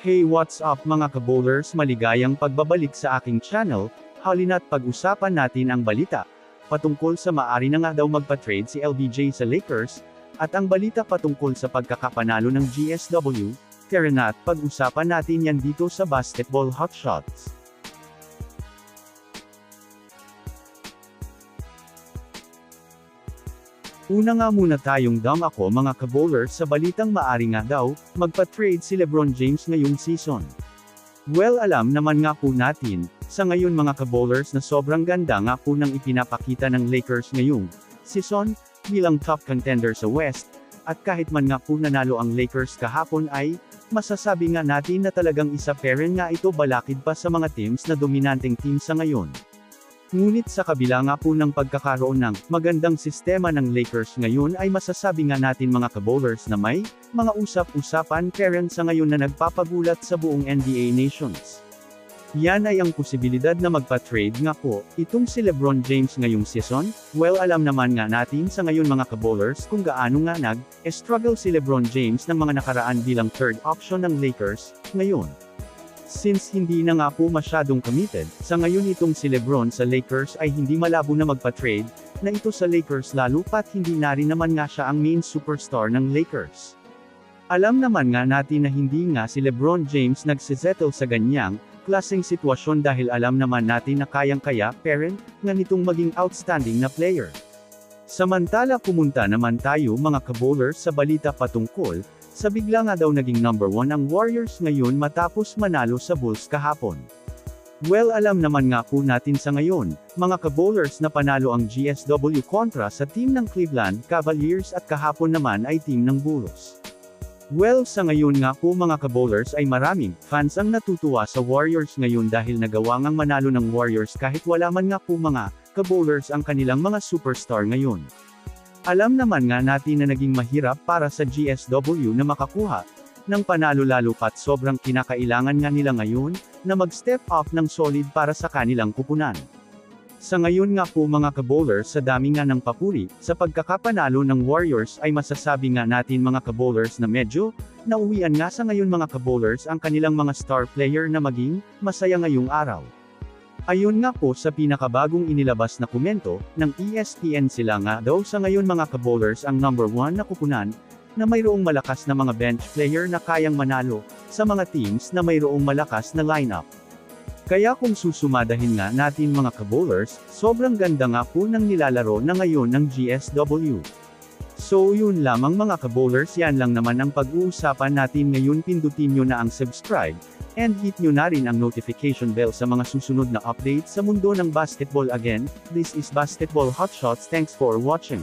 Hey what's up mga kabowlers maligayang pagbabalik sa aking channel, halina't pag-usapan natin ang balita. Patungkol sa maari na nga daw magpa-trade si LBJ sa Lakers, at ang balita patungkol sa pagkakapanalo ng GSW, tara na't pag-usapan natin yan dito sa Basketball Hotshots. Una nga muna tayong dam ako mga kabowlers sa balitang maari nga daw, magpa-trade si Lebron James ngayong season. Well alam naman nga po natin, sa ngayon mga kabowlers na sobrang ganda nga po ng ipinapakita ng Lakers ngayong season, bilang top contender sa West, at kahit man nga po nanalo ang Lakers kahapon ay, masasabi nga natin na talagang isa peren nga ito balakid pa sa mga teams na dominanteng team sa ngayon. Ngunit sa kabila nga po ng pagkakaroon ng magandang sistema ng Lakers ngayon ay masasabi nga natin mga kabowlers na may mga usap-usapan karen sa ngayon na nagpapagulat sa buong NBA Nations. Yan ay ang posibilidad na magpa-trade nga po, itong si Lebron James ngayong season, well alam naman nga natin sa ngayon mga kabowlers kung gaano nga nag-struggle si Lebron James ng mga nakaraan bilang third option ng Lakers, ngayon. Since hindi na nga po masyadong committed, sa ngayon itong si Lebron sa Lakers ay hindi malabo na magpa-trade, na ito sa Lakers lalo pat hindi na rin naman nga siya ang main superstar ng Lakers. Alam naman nga natin na hindi nga si Lebron James nagsisettle sa ganyang, klaseng sitwasyon dahil alam naman natin na kayang-kaya, parent, nga nitong maging outstanding na player. Samantala pumunta naman tayo mga kabowlers sa balita patungkol, sa bigla nga daw naging number 1 ang Warriors ngayon matapos manalo sa Bulls kahapon. Well alam naman nga po natin sa ngayon, mga kabowlers na panalo ang GSW kontra sa team ng Cleveland Cavaliers at kahapon naman ay team ng Bulls. Well sa ngayon nga po mga kabowlers ay maraming fans ang natutuwa sa Warriors ngayon dahil nagawa ngang manalo ng Warriors kahit wala man nga po mga kabowlers ang kanilang mga superstar ngayon. Alam naman nga natin na naging mahirap para sa GSW na makakuha ng panalo lalo pat sobrang kinakailangan nga nila ngayon, na mag-step up ng solid para sa kanilang kupunan. Sa ngayon nga po mga kabowlers sa dami nga ng papuri, sa pagkakapanalo ng Warriors ay masasabi nga natin mga kabowlers na medyo, nauwian nga sa ngayon mga kabowlers ang kanilang mga star player na maging, masaya ngayong araw. Ayon nga po sa pinakabagong inilabas na komento, ng ESPN sila nga daw sa ngayon mga kabowlers ang number 1 na kupunan, na mayroong malakas na mga bench player na kayang manalo, sa mga teams na mayroong malakas na lineup. Kaya kung susumadahin nga natin mga kabowlers, sobrang ganda nga po ng nilalaro na ngayon ng GSW. So yun lamang mga kabowlers. Yan lang naman ang pag-uusapan natin ngayon. Pindutin nyo na ang subscribe, and hit nyo na rin ang notification bell sa mga susunod na update sa mundo ng basketball. Again, this is Basketball Hotshots thanks for watching.